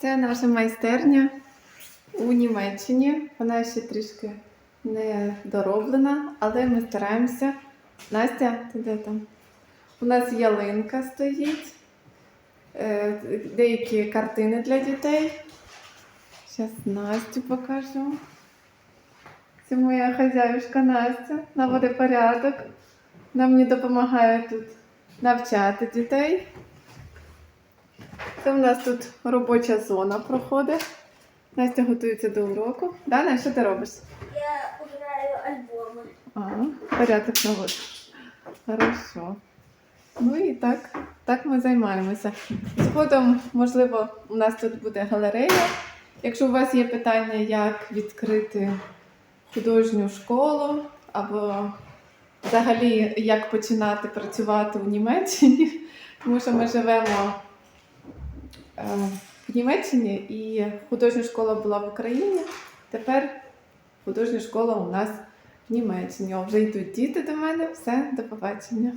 Це наша майстерня у Німеччині. Вона ще трішки не дороблена, але ми стараємося. Настя, ти де там? У нас ялинка стоїть, е, деякі картини для дітей. Зараз Настю покажу. Це моя хазяюшка Настя наводить порядок. Вона мені допомагає тут навчати дітей. Це у нас тут робоча зона проходить. Настя готується до уроку. Дана, що ти робиш? Я убираю альбоми. А, порядок наводиш. Хорошо. Ну і так, так ми займаємося. Згодом, можливо, у нас тут буде галерея. Якщо у вас є питання, як відкрити художню школу, або взагалі як починати працювати у Німеччині, тому що ми живемо в Німеччині і художня школа була в Україні. Тепер художня школа у нас в Німеччині. Вже йдуть діти до мене. Все, до побачення.